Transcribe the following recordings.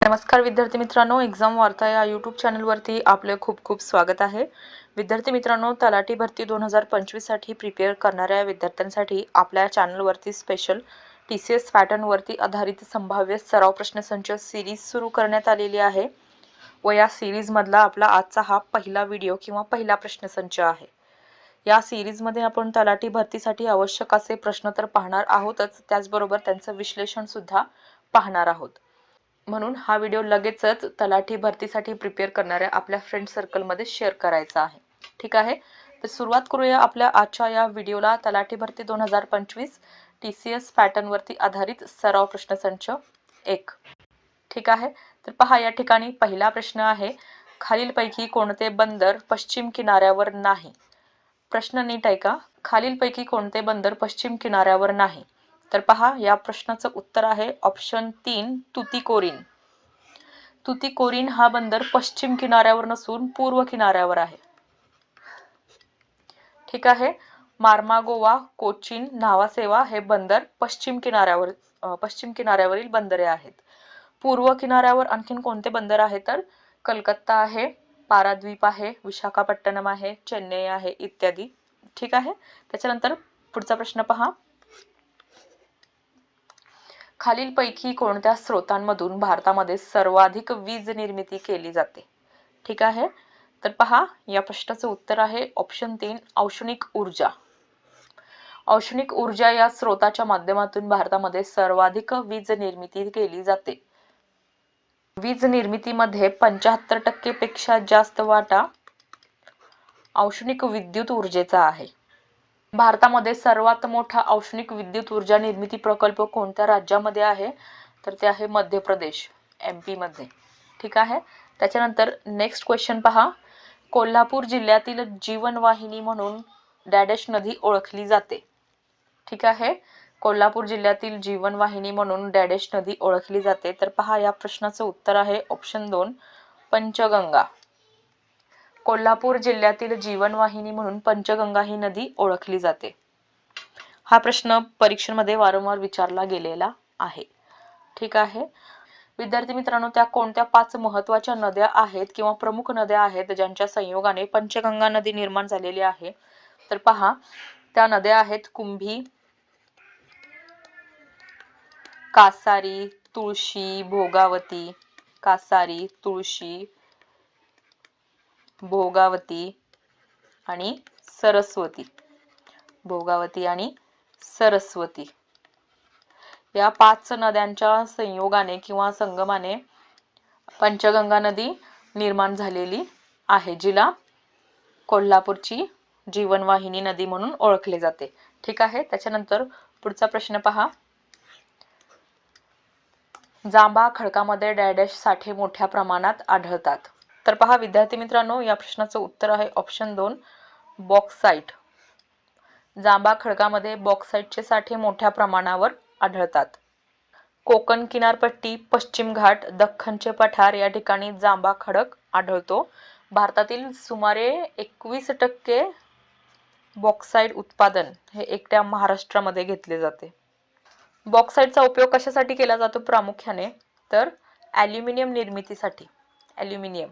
नमस्कार विद्यार्थी मित्रांनो एक्झाम वार्ता या यूट्यूब चॅनलवरती आपले खूप खूप स्वागत आहे. विद्यार्थी मित्रांनो तलाठी भरती दोन हजार पंचवीससाठी प्रिपेअर करणाऱ्या विद्यार्थ्यांसाठी आपल्या चॅनलवरती स्पेशल टी सी एस पॅटर्नवरती आधारित संभाव्य सराव प्रश्नसंच सिरीज सुरू करण्यात आलेली आहे व या सिरीजमधला आपला आजचा हा पहिला व्हिडिओ किंवा पहिला प्रश्नसंच आहे. या सिरीजमध्ये आपण तलाठी भरतीसाठी आवश्यक असे प्रश्न तर पाहणार आहोतच त्याचबरोबर त्यांचं विश्लेषणसुद्धा पाहणार आहोत. म्हणून हा व्हिडिओ लगेचच तलाठी भरतीसाठी प्रिपेअर करणाऱ्या आपल्या फ्रेंड सर्कलमध्ये शेअर करायचा आहे. ठीक आहे? तर सुरुवात करूया आपल्या आजच्या या व्हिडिओला तलाठी भरती दोन हजार पंचवीस टी सी एस पॅटर्नवरती आधारित सराव प्रश्नसंच एक. ठीक आहे? तर पहा या ठिकाणी पहिला प्रश्न आहे खालीलपैकी कोणते बंदर पश्चिम किनाऱ्यावर नाही? प्रश्न नीट आहे का खालीलपैकी कोणते बंदर पश्चिम किनाऱ्यावर नाही? तर पहा या प्रश्नाचं उत्तर आहे ऑप्शन तीन तुतीकोरीन. तुतीकोरीन हा बंदर पश्चिम किनाऱ्यावर नसून पूर्व किनाऱ्यावर आहे. ठीक आहे मार्मागोवा कोचीन नावासेवा हे बंदर पश्चिम किनाऱ्यावर पश्चिम किनाऱ्यावरील बंदरे आहेत. पूर्व किनाऱ्यावर आणखीन कोणते बंदर आहे तर? कलकत्ता आहे पाराद्वीप आहे विशाखापट्टणम आहे चेन्नई आहे इत्यादी. ठीक आहे त्याच्यानंतर पुढचा प्रश्न पहा. खालीलपैकी कोणत्या स्रोतांमधून भारतामध्ये सर्वाधिक वीज निर्मिती केली जाते? ठीक आहे. तर पहा या प्रश्नाचं उत्तर आहे ऑप्शन तीन औष्णिक ऊर्जा. औष्णिक ऊर्जा या स्रोताच्या माध्यमातून भारतामध्ये सर्वाधिक वीज निर्मिती केली जाते. वीज निर्मितीमध्ये पंच्याहत्तर टक्के पेक्षा जास्त वाटा औष्णिक विद्युत ऊर्जेचा आहे. भारतामध्ये सर्वात मोठा औष्णिक विद्युत ऊर्जा निर्मिती प्रकल्प कोणत्या राज्यामध्ये आहे? तर ते आहे मध्य प्रदेश एम पीमध्ये ठीक आहे? त्याच्यानंतर नेक्स्ट क्वेश्चन पहा. कोल्हापूर जिल्ह्यातील जीवनवाहिनी म्हणून डॅडेश नदी ओळखली जाते. ठीक आहे? कोल्हापूर जिल्ह्यातील जीवनवाहिनी म्हणून डॅडेश नदी ओळखली जाते. तर पहा या प्रश्नाचं उत्तर आहे ऑप्शन दोन पंचगंगा. कोल्हापूर जिल्ह्यातील जीवनवाहिनी म्हणून पंचगंगा ही नदी ओळखली जाते. हा प्रश्न परीक्षेमध्ये वारंवार विचारला गेलेला आहे. ठीक आहे? विद्यार्थी मित्रांनो त्या कोणत्या पाच महत्त्वाच्या नद्या आहेत किंवा प्रमुख नद्या आहेत ज्यांच्या संयोगाने पंचगंगा नदी निर्माण झालेली आहे? तर पहा त्या नद्या आहेत कुंभी कासारी तुळशी भोगावती कासारी तुळशी भोगावती आणि सरस्वती. भोगावती आणि सरस्वती. या पाच नद्यांच्या संयोगाने किंवा संगमाने पंचगंगा नदी निर्माण झालेली आहे जिला कोल्हापूरची जीवनवाहिनी नदी म्हणून ओळखले जाते. ठीक आहे त्याच्यानंतर पुढचा प्रश्न पहा. जांबा खडकामध्ये डॅडॅश साठे मोठ्या प्रमाणात आढळतात. तर पहा विद्यार्थी मित्रांनो या प्रश्नाचं उत्तर आहे ऑप्शन दोन बॉक्साईट जांबा खडकामध्ये बॉक्साईटचे साठे मोठ्या प्रमाणावर आढळतात. कोकण किनारपट्टी पश्चिम घाट दख्खनचे पठार या ठिकाणी जांभा खडक आढळतो. भारतातील सुमारे एकवीस टक्के बॉक्साईट उत्पादन हे एकट्या महाराष्ट्रामध्ये घेतले जाते. बॉक्साईटचा उपयोग कशासाठी केला जातो? प्रामुख्याने तर ॲल्युमिनियम निर्मितीसाठी. ॲल्युमिनियम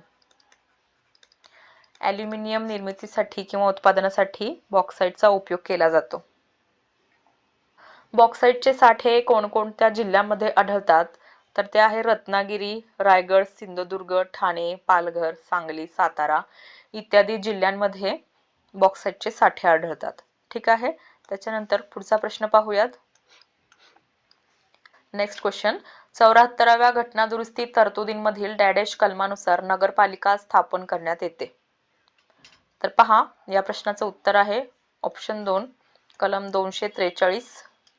ॲल्युमिनियम निर्मितीसाठी किंवा उत्पादनासाठी बॉक्साईटचा उपयोग केला जातो. बॉक्साईटचे साठे कोणकोणत्या जिल्ह्यामध्ये आढळतात? तर ते आहे रत्नागिरी रायगड सिंधुदुर्ग ठाणे पालघर सांगली सातारा इत्यादी जिल्ह्यांमध्ये बॉक्साईटचे साठे आढळतात. ठीक आहे? त्याच्यानंतर पुढचा प्रश्न पाहूयात. नेक्स्ट क्वेश्चन चौऱ्याहत्तराव्या घटना दुरुस्ती तरतुदींमधील डॅडेश कलमानुसार नगरपालिका स्थापन करण्यात येते. तर पहा या प्रश्नाचं उत्तर आहे. ऑप्शन दोन कलम दोनशे त्रेचाळीस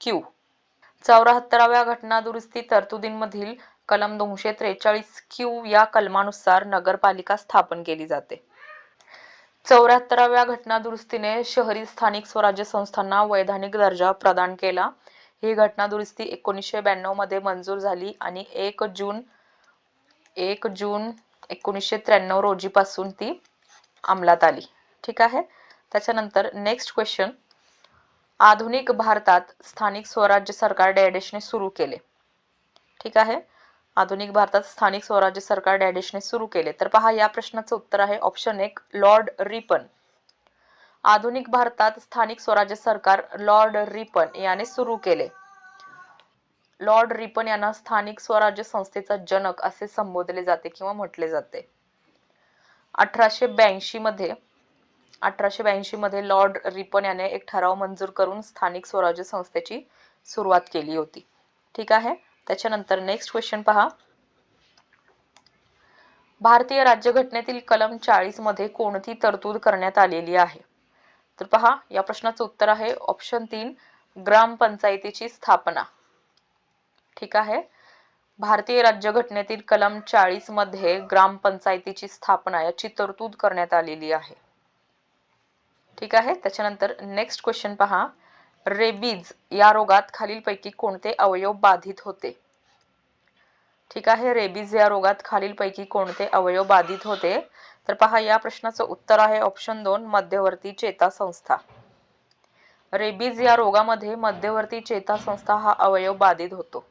क्यू चौऱ्याहत्तराव्या घटना दुरुस्ती तरतुदींमधील कलम दोनशे त्रेचाळीस क्यू या कलमानुसार नगरपालिका स्थापन केली जाते. चौऱ्याहत्तराव्या घटना दुरुस्तीने शहरी स्थानिक स्वराज्य संस्थांना वैधानिक दर्जा प्रदान केला. ही घटना दुरुस्ती एकोणीसशे ब्याण्णवमध्ये मंजूर झाली आणि एक जून एक जून एकोणीसशे त्र्याण्णव रोजीपासून ती अंमलात आली. ठीक आहे? त्याच्यानंतर नेक्स्ट क्वेश्चन आधुनिक भारतात स्थानिक स्वराज्य सरकार डॅडेशने सुरू केले. ठीक आहे? आधुनिक भारतात स्थानिक स्वराज्य सरकार डॅडेशने सुरू केले. तर पहा या प्रश्नाचं उत्तर आहे ऑप्शन एक लॉर्ड रिपन. आधुनिक भारतात स्थानिक स्वराज्य सरकार लॉर्ड रिपन याने सुरू केले. लॉर्ड रिपन यांना स्थानिक स्वराज्य संस्थेचा जनक असे संबोधले जाते किंवा म्हटले जाते. अठराशे ब्याऐंशी मध्ये अठराशे ब्याऐंशी मध्ये लॉर्ड रिपन याने एक ठराव मंजूर करून स्थानिक स्वराज्य संस्थेची सुरुवात केली होती. ठीक आहे? त्याच्यानंतर नेक्स्ट क्वेश्चन पहा. भारतीय राज्यघटनेतील कलम चाळीसमध्ये कोणती तरतूद करण्यात आलेली आहे? तर पहा या प्रश्नाचं उत्तर आहे ऑप्शन तीन ग्रामपंचायतीची स्थापना. ठीक आहे? भारतीय राज्यघटनेतील कलम चाळीसमध्ये ग्रामपंचायतीची स्थापना याची तरतूद करण्यात आलेली आहे. ठीक आहे? त्याच्यानंतर नेक्स्ट क्वेश्चन पहा. रेबीज या रोगात खालीलपैकी कोणते अवयव बाधित होते? ठीक आहे? रेबीज या रोगात खालीलपैकी कोणते अवयव बाधित होते? तर पहा या प्रश्नाचं उत्तर आहे ऑप्शन दोन मध्यवर्ती चेतासंस्था रेबीज या रोगामध्ये मध्यवर्ती चेतासंस्था हा अवयव बाधित होतो.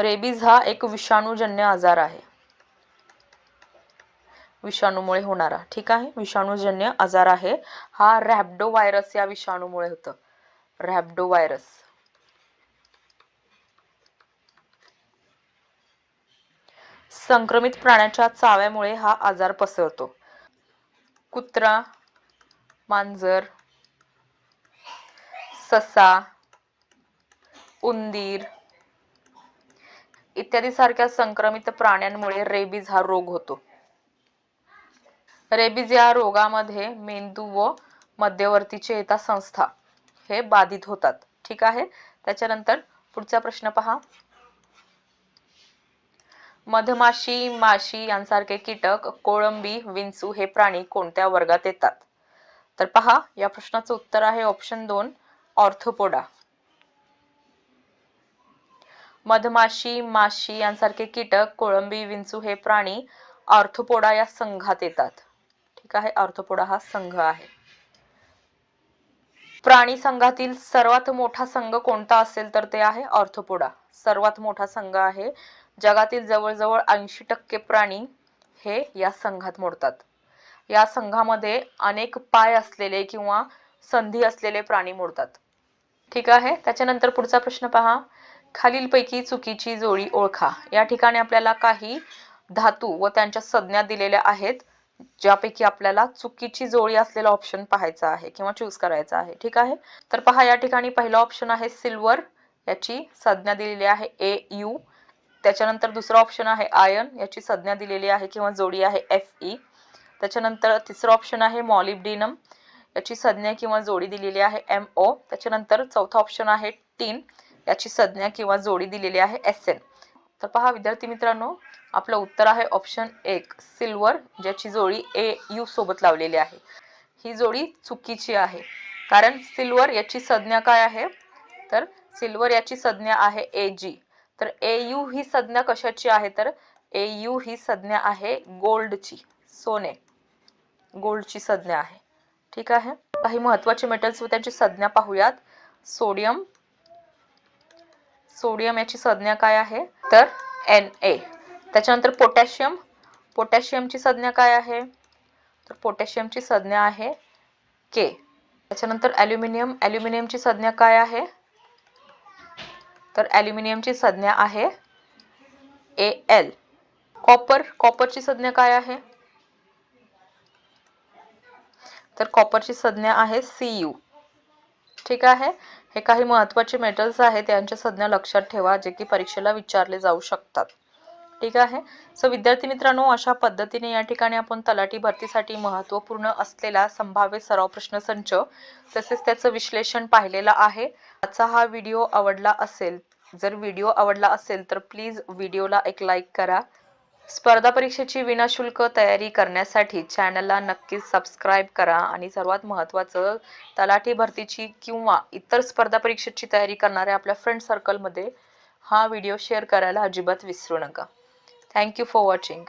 रेबीज हा एक विषाणूजन्य आजार आहे. विषाणूमुळे होणारा ठीक आहे? विषाणूजन्य आजार आहे. हा रॅबडो व्हायरस या विषाणूमुळे होतं. रॅबडो व्हायरस संक्रमित प्राण्याच्या चाव्यामुळे हा आजार पसरतो. कुत्रा मांजर ससा उंदीर इत्यादी सारख्या संक्रमित प्राण्यांमुळे रेबीज हा रोग होतो. रेबीज या रोगामध्ये मेंदू व मध्यवर्ती चेतासंस्था हे बाधित होतात. ठीक आहे? त्याच्यानंतर पुढचा प्रश्न पहा. मधमाशी माशी यांसारखे कीटक कोळंबी विंचू हे प्राणी कोणत्या वर्गात येतात? तर पहा या प्रश्नाचं उत्तर आहे ऑप्शन दोन ऑर्थोपोडा. मधमाशी माशी यांसारखे कीटक कोळंबी विंचू हे प्राणी ऑर्थोपोडा या संघात येतात. ठीक आहे? ऑर्थोपोडा हा संघ आहे. प्राणी संघातील सर्वात मोठा संघ कोणता असेल तर ते आहे ऑर्थोपोडा. सर्वात मोठा संघ आहे. जगातील जवळजवळ ऐंशी टक्के प्राणी हे या संघात मोडतात. या संघामध्ये अनेक पाय असलेले किंवा संधी असलेले प्राणी मोडतात. ठीक आहे? त्याच्यानंतर पुढचा प्रश्न पहा. खालीलपैकी चुकीची जोडी ओळखा. या ठिकाणी आपल्याला काही धातू व त्यांच्या संज्ञा दिलेल्या आहेत ज्यापैकी आपल्याला चुकीची जोडी असलेला ऑप्शन पाहायचा आहे किंवा चूज करायचा आहे. ठीक आहे? तर पहा या ठिकाणी पहिला ऑप्शन आहे सिल्वर याची संज्ञा दिलेली आहे ए यू त्याच्यानंतर दुसरा ऑप्शन आहे आयन याची संज्ञा दिलेली आहे किंवा जोडी आहे एफ ई e. त्याच्यानंतर तिसरा ऑप्शन आहे मॉलिब्डिनम याची संज्ञा किंवा जोडी दिलेली आहे एम ओ त्याच्यानंतर चौथा ऑप्शन आहे टीन याची संज्ञा किंवा जोडी दिलेली आहे एस एन तर पहा विद्यार्थी मित्रांनो आपलं उत्तर आहे ऑप्शन एक सिल्वर ज्याची जोडी ए यू सोबत लावलेली आहे. ही जोडी चुकीची आहे. कारण सिल्वर याची संज्ञा काय आहे? तर सिल्वर याची संज्ञा आहे ए जी तर ए यू ही संज्ञा कशाची आहे? तर ए यू ही संज्ञा आहे गोल्डची सोने. गोल्डची संज्ञा आहे. ठीक आहे? काही महत्त्वाचे मेटल्स व त्यांची संज्ञा पाहूयात. सोडियम सोडियम याची संज्ञा काय आहे? तर एन ए त्याच्यानंतर पोटॅशियम. पोटॅशियमची संज्ञा काय आहे? तर पोटॅशियमची संज्ञा आहे के त्याच्यानंतर ॲल्युमिनियम. ॲल्युमिनियमची संज्ञा काय आहे? तर ॲल्युमिनियमची संज्ञा आहे ए एल कॉपर. कॉपरची संज्ञा काय आहे? तर कॉपरची संज्ञा आहे सी यू ठीक आहे? हे काही महत्त्वाचे मेटल्स आहेत यांच्या संज्ञा लक्षात ठेवा जे की परीक्षेला विचारले जाऊ शकतात. ठीक आहे? सो विद्यार्थी मित्रांनो अशा पद्धतीने या ठिकाणी आपण तलाठी भरतीसाठी महत्त्वपूर्ण असलेला संभाव्य सराव प्रश्नसंच तसेच त्याचं विश्लेषण पाहिलेलं आहे. आजचा हा व्हिडिओ आवडला असेल जर व्हिडिओ आवडला असेल तर प्लीज व्हिडिओला एक लाईक करा. स्पर्धा परीक्षेची विनाशुल्क तयारी करण्यासाठी चॅनलला नक्कीच सबस्क्राईब करा आणि सर्वात महत्त्वाचं तलाठी भरतीची किंवा इतर स्पर्धा परीक्षेची तयारी करणाऱ्या आपल्या फ्रेंड सर्कलमध्ये हा व्हिडिओ शेअर करायला अजिबात विसरू नका. Thank you for watching